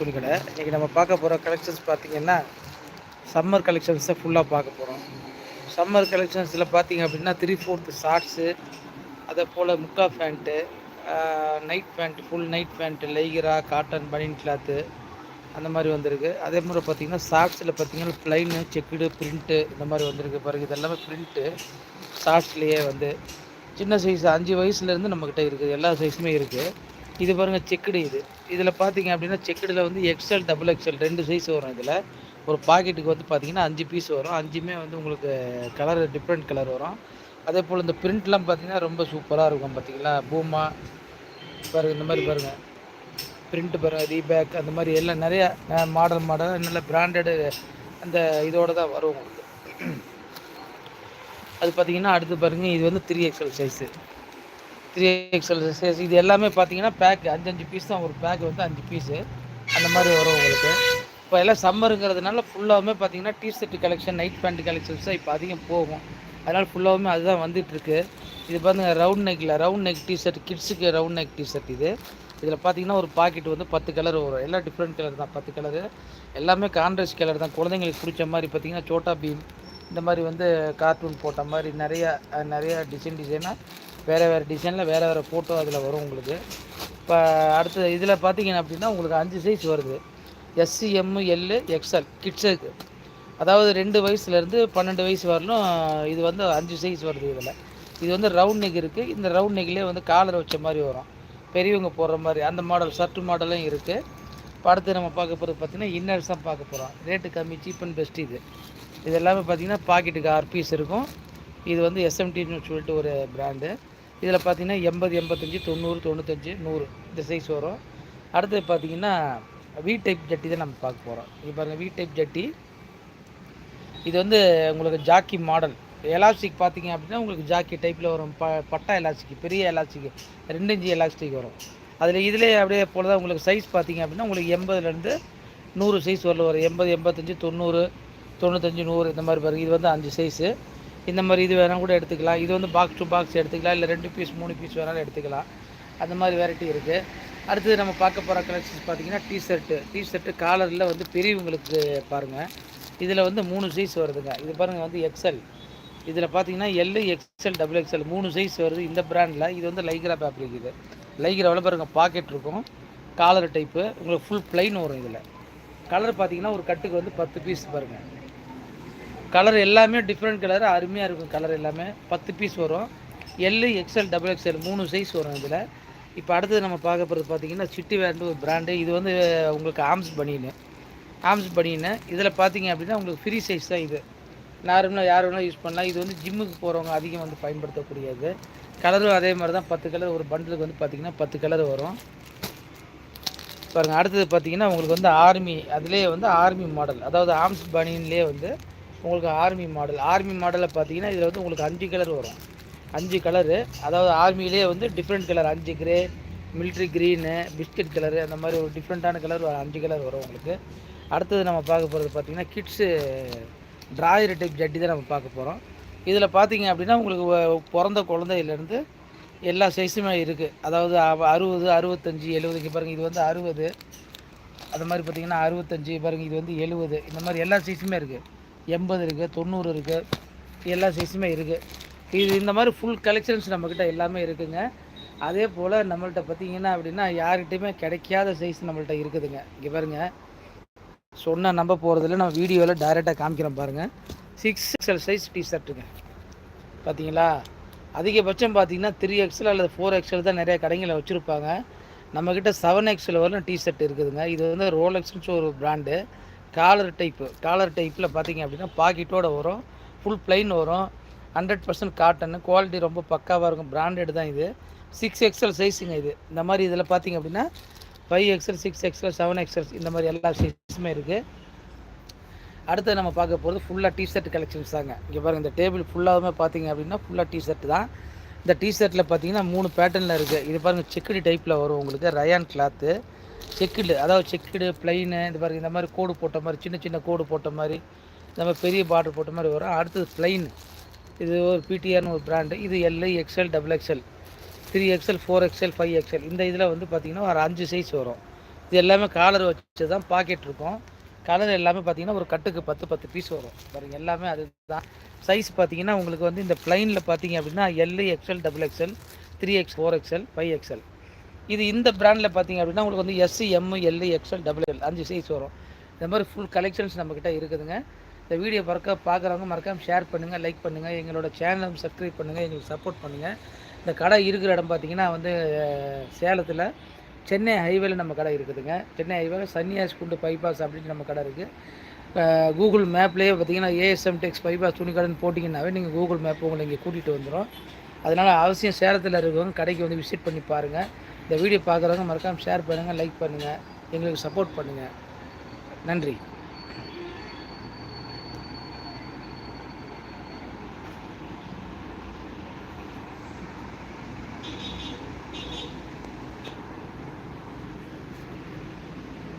துணிக்கடை இன்றைக்கி நம்ம பார்க்க போகிற கலெக்ஷன்ஸ் பார்த்திங்கன்னா சம்மர் கலெக்ஷன்ஸை ஃபுல்லாக பார்க்க போகிறோம் சம்மர் கலெக்ஷன்ஸில் பார்த்தீங்க அப்படின்னா த்ரீ ஃபோர்த்து ஷார்ட்ஸு அதே போல் முக்கா pant night pant full night pant Lycra cotton பனியன் கிளாத்து அந்த மாதிரி வந்திருக்கு. அதே மாதிரி பார்த்திங்கன்னா ஷார்ட்ஸில் பார்த்திங்கன்னா ப்ளைனு செக்குடு பிரிண்ட்டு இந்த மாதிரி வந்திருக்கு பாருங்க. இதெல்லாமே ப்ரிண்ட்டு ஷார்ட்ஸ்லேயே வந்து சின்ன சைஸ் அஞ்சு வயசுலேருந்து நம்மக்கிட்ட இருக்குது. எல்லா சைஸுமே இருக்குது இது பாருங்கள் செக்குடு இது. இதில் பார்த்தீங்க அப்படின்னா செக்குடில் வந்து எக்ஸ்எல் டபுள் எக்ஸ்எல் ரெண்டு சைஸ் வரும் இதில். ஒரு பாக்கெட்டுக்கு வந்து பார்த்தீங்கன்னா அஞ்சு பீஸ் வரும். அஞ்சுமே வந்து உங்களுக்கு கலர் டிஃப்ரெண்ட் கலர் வரும். அதே போல் இந்த பிரிண்ட்லாம் பார்த்தீங்கன்னா ரொம்ப சூப்பராக இருக்கும் பார்த்தீங்களா பூமா பாருங்கள் இந்த மாதிரி பாருங்கள் பிரிண்ட் பாருங்கள் ரீபேக் அந்த மாதிரி எல்லாம் நிறையா மாடல் மாடல் நல்ல பிராண்டடு அந்த இதோடு தான் வரும் உங்களுக்கு. அது பார்த்தீங்கன்னா அடுத்து பாருங்கள் இது வந்து three XL size three XL size இது எல்லாமே பார்த்தீங்கன்னா பேக் அஞ்சு அஞ்சு பீஸ் தான். ஒரு பேக் வந்து அஞ்சு பீஸு அந்த மாதிரி வரும் உங்களுக்கு. இப்போ எல்லாம் சம்மருங்கிறதுனால ஃபுல்லாகவுமே பார்த்தீங்கன்னா T-shirt collection night pant collections தான் இப்போ அதிகம் போகும். அதனால் ஃபுல்லாகவுமே அதுதான் வந்துட்டுருக்கு. இது பாருங்க ரவுண்ட் நெக்கில் ரவுண்ட் நெக் டிஷர்ட் கிட்ஸுக்கு ரவுண்ட் நெக் டிஷர்ட் இது. இதில் பார்த்தீங்கன்னா ஒரு பாக்கெட் வந்து பத்து கலர் வரும். எல்லாம் டிஃப்ரெண்ட் கலர் தான். பத்து கலரு எல்லாமே கான்ட்ராஸ்ட் கலர் தான். குழந்தைங்களுக்கு பிடிச்ச மாதிரி பார்த்தீங்கன்னா சோட்டா பீம் இந்த மாதிரி வந்து கார்ட்டூன் போட்ட மாதிரி நிறையா நிறையா டிசைன் டிசைனாக வேறு வேறு டிசைனில் வேறு வேறு ஃபோட்டோ அதில் வரும் உங்களுக்கு. இப்போ அடுத்த இதில் பார்த்தீங்கன்னா அப்படின்னா உங்களுக்கு அஞ்சு சைஸ் வருது. எஸ்சி எம்மு எல்லு எக்ஸ்எல் கிட்ஸுக்கு அதாவது ரெண்டு வயசுலேருந்து பன்னெண்டு வயசு வரலும் இது வந்து அஞ்சு சைஸ் வருது இதில். இது வந்து ரவுண்ட் நெக் இருக்குது இந்த ரவுண்ட் நெக்லேயே வந்து காலர் வச்ச மாதிரி வரும். பெரியவங்க போடுற மாதிரி அந்த மாடல் ஷர்ட்டு மாடலும் இருக்குது இப்போ அடுத்து நம்ம பார்க்க போகிறது பார்த்திங்கன்னா இன்னர்ஸ் தான் பார்க்க போகிறோம் ரேட்டு கம்மி சீப் அண்ட் பெஸ்ட் இது. இது எல்லாமே பார்த்திங்கன்னா பாக்கெட்டுக்கு ஆறு பீஸ் இருக்கும். இது வந்து எஸ்எம்டின்னு சொல்லிட்டு ஒரு பிராண்டு இதில் பார்த்தீங்கன்னா எண்பது எண்பத்தஞ்சு தொண்ணூறு தொண்ணூத்தஞ்சு நூறு இந்த சைஸ் வரும். அடுத்தது பார்த்தீங்கன்னா வி டைப் ஜட்டி தான் நம்ம பார்க்க போகிறோம் இது பாருங்கள் வி டைப் ஜட்டி இது வந்து உங்களுக்கு ஜாக்கி மாடல் எலாஸ்டிக் பார்த்தீங்க அப்படின்னா உங்களுக்கு ஜாக்கி டைப்பில் வரும். ப பட்டா எலாஸ்டிக் பெரிய எலாஸ்டிக் ரெண்டு இன்ச்சு எலாஸ்டிக் வரும். அதில் இதிலே அப்படியே போல் தான் உங்களுக்கு சைஸ் பார்த்தீங்க அப்படின்னா உங்களுக்கு எண்பதுலேருந்து நூறு சைஸ் வரல வரும். எண்பது எண்பத்தஞ்சு தொண்ணூறு தொண்ணூத்தஞ்சு நூறு இந்த மாதிரி பாருங்கள் இது வந்து அஞ்சு சைஸு இந்த மாதிரி இது வேணால் கூட எடுத்துக்கலாம். இது வந்து பாக்ஸ் டு பாக்ஸ் எடுத்துக்கலாம். இல்லை ரெண்டு பீஸ் மூணு பீஸ் வேணாலும் எடுத்துக்கலாம். அந்த மாதிரி வெரைட்டி இருக்குது அடுத்தது நம்ம பார்க்க போகிற கலெக்ஷன்ஸ் பார்த்தீங்கன்னா டிஷர்ட்டு டிஷர்ட்டு காலரில் வந்து பெரியவங்களுக்கு பாருங்கள் இதில் வந்து மூணு சைஸ் வருதுங்க. இது பாருங்கள் வந்து எக்ஸல் இதில் பார்த்தீங்கன்னா எல்லு எக்ஸ்எல் டபுள் எக்ஸ்எல் மூணு சைஸ் வருது இந்த ப்ராண்டில் இது வந்து லைக்ரா ஃபேப்ரிக் இது. லைக்ராவில் பாருங்கள் பாக்கெட் இருக்கும். காலர் டைப்பு உங்களுக்கு ஃபுல் ப்ளைன் வரும் இதில். கலர் பார்த்தீங்கன்னா ஒரு கட்டுக்கு வந்து பத்து பீஸ் பாருங்கள் கலர் எல்லாமே டிஃப்ரெண்ட் கலர் அருமையாக இருக்கும் கலர் எல்லாமே. பத்து பீஸ் வரும். எல்லு எக்ஸ்எல் டபுள் எக்ஸ்எல் மூணு சைஸ் வரும் இதில். இப்போ அடுத்தது நம்ம பார்க்க போகிறது பார்த்தீங்கன்னா சிட்டி வேண்டு ஒரு பிராண்டு இது வந்து உங்களுக்கு ஆம்ஸ் பனியனு ஆம்ஸ் பனியனு இதில் பார்த்தீங்க அப்படின்னா உங்களுக்கு ஃப்ரீ சைஸ் தான் இது. நார்மலாக யார் வேணால் யூஸ் பண்ணலாம். இது வந்து ஜிம்முக்கு போகிறவங்க அதிகம் வந்து பயன்படுத்தக்கூடியது. கலரும் அதே மாதிரி தான் பத்து கலர் ஒரு பண்டலுக்கு வந்து பார்த்திங்கன்னா பத்து கலர் வரும். பாருங்கள் அடுத்தது பார்த்தீங்கன்னா உங்களுக்கு வந்து ஆர்மி அதுலேயே வந்து ஆர்மி மாடல் அதாவது ஆர்ம்ஸ் பனியன்லேயே வந்து உங்களுக்கு ஆர்மி மாடல் ஆர்மி மாடலில் பார்த்தீங்கன்னா இதில் வந்து உங்களுக்கு அஞ்சு கலர் வரும். அஞ்சு கலரு அதாவது ஆர்மிலே வந்து டிஃப்ரெண்ட் கலர் அஞ்சு grey military green biscuit colour அந்த மாதிரி ஒரு டிஃப்ரெண்ட்டான கலர் அஞ்சு கலர் வரும் உங்களுக்கு. அடுத்தது நம்ம பார்க்க போகிறது பார்த்திங்கன்னா கிட்ஸு ட்ராயர் டைப் ஜட்டி தான் நம்ம பார்க்க போகிறோம் இதில் பார்த்தீங்க அப்படின்னா உங்களுக்கு பிறந்த குழந்தையிலேருந்து எல்லா சைஸுமே இருக்குது அதாவது அறுபது அறுபத்தஞ்சி எழுபதுக்கு பாருங்கள் இது வந்து அறுபது. அது மாதிரி பார்த்தீங்கன்னா அறுபத்தஞ்சி பாருங்கள் இது வந்து எழுபது. இந்த மாதிரி எல்லா சைஸுமே இருக்குது எண்பது இருக்குது தொண்ணூறு இருக்குது எல்லா சைஸுமே இருக்குது இது இந்த மாதிரி ஃபுல் கலெக்ஷன்ஸ் நம்மக்கிட்ட எல்லாமே இருக்குதுங்க அதே போல் நம்மள்கிட்ட பார்த்தீங்கன்னா அப்படின்னா யார்கிட்டையுமே கிடைக்காத சைஸ் நம்மள்கிட்ட இருக்குதுங்க. இங்கே பாருங்கள் சொன்னால் நம்ப போகிறதில்ல நம்ம வீடியோவில் டைரெக்டாக காமிக்கிறோம் பாருங்கள் சிக்ஸ் எக்ஸ்எல் சைஸ் டிஷர்ட்டுங்க பார்த்தீங்களா அதிகபட்சம் பார்த்தீங்கன்னா த்ரீ எக்ஸல் அல்லது ஃபோர் எக்ஸல் தான் நிறைய கடைங்களில் வச்சுருப்பாங்க. நம்மக்கிட்ட செவன் எக்ஸல் வரலும் டிஷர்ட் இருக்குதுங்க. இது வந்து ரோலெக்ஸ்னு ஒரு பிராண்டு காலர் டைப்பு காலர் டைப்பில் பார்த்தீங்க அப்படின்னா பாக்கெட்டோட வரும். ஃபுல் பிளைன் வரும். ஹண்ட்ரட் பர்சன்ட் காட்டன் குவாலிட்டி ரொம்ப பக்காவாக இருக்கும். பிராண்டட் தான் இது. சிக்ஸ் எக்ஸல் சைஸுங்க இது. இந்த மாதிரி இதில் பார்த்தீங்க அப்படின்னா five XL six XL seven XL இந்த மாதிரி எல்லா சைஸுமே இருக்குது அடுத்து நம்ம பார்க்க போகிறது ஃபுல்லாக டிஷர்ட் கலெக்ஷன்ஸ் தாங்க. இங்கே பாருங்கள் இந்த டேபிள் ஃபுல்லாகவுமே பார்த்தீங்க அப்படின்னா ஃபுல்லாக டிஷர்ட் தான். இந்த டிஷர்ட்டில் பார்த்தீங்கன்னா மூணு பேட்டர்னில் இருக்குது இது பாருங்கள் செக்குடி டைப்பில் வரும் உங்களுக்கு. ரயான் கிளாத்து செக்குடு அதாவது செக்குடு பிளைனு இந்த மாதிரி இந்த மாதிரி கோடு போட்ட மாதிரி சின்ன சின்ன கோடு போட்ட மாதிரி இந்த மாதிரி பெரிய பார்டர் போட்ட மாதிரி வரும். அடுத்தது பிளைன் இது ஒரு பிடிஆர்னு ஒரு பிராண்டு இது L XL double XL three XL four XL five XL இந்த இதில் வந்து பார்த்திங்கன்னா ஒரு அஞ்சு சைஸ் வரும். இது எல்லாமே காலர் வச்சு தான் பாக்கெட் இருக்கும். கலர் எல்லாமே பார்த்தீங்கன்னா ஒரு கட்டுக்கு பத்து பத்து பீஸ் வரும். பாருங்க எல்லாமே அதுதான். சைஸ் பார்த்தீங்கன்னா உங்களுக்கு வந்து இந்த ப்ளைனில் பார்த்தீங்க அப்படின்னா L XL double XL three X four XL five XL இது இந்த பிராண்டில் பார்த்தீங்க அப்படின்னா உங்களுக்கு வந்து S M L XL double L அஞ்சு சைஸ் வரும். இந்த மாதிரி ஃபுல் கலெக்ஷன்ஸ் நம்மக்கிட்ட இருக்குதுங்க. இந்த வீடியோ பார்க்க பார்க்குறவங்க மறக்காம ஷேர் பண்ணுங்கள் லைக் பண்ணுங்கள் எங்களோட சேனலும் சப்ஸ்கிரைப் பண்ணுங்கள் எங்களுக்கு சப்போர்ட் பண்ணுங்கள் இந்த கடை இருக்கிற இடம் பார்த்தீங்கன்னா வந்து சேலத்தில் சென்னை ஹைவேல நம்ம கடை இருக்குதுங்க. சென்னை ஹைவேல சன்னியாஸ் குண்டு பைபாஸ் அப்படின்னு நம்ம கடை இருக்குது கூகுள் மேப்லேயே பார்த்தீங்கன்னா ஏஎஸ்எம் டெக்ஸ் பைபாஸ் துணிக்கடைன்னு போட்டிங்கன்னாவே நீங்கள் கூகுள் மேப் உங்களை இங்கே கூட்டிகிட்டு வந்துடும் அதனால் அவசியம் சேலத்தில் இருக்கவங்க கடைக்கு வந்து விசிட் பண்ணி பாருங்கள் இந்த வீடியோ பார்க்குறவங்க மறக்காமல் ஷேர் பண்ணுங்கள் லைக் பண்ணுங்கள் எங்களுக்கு சப்போர்ட் பண்ணுங்கள் நன்றி.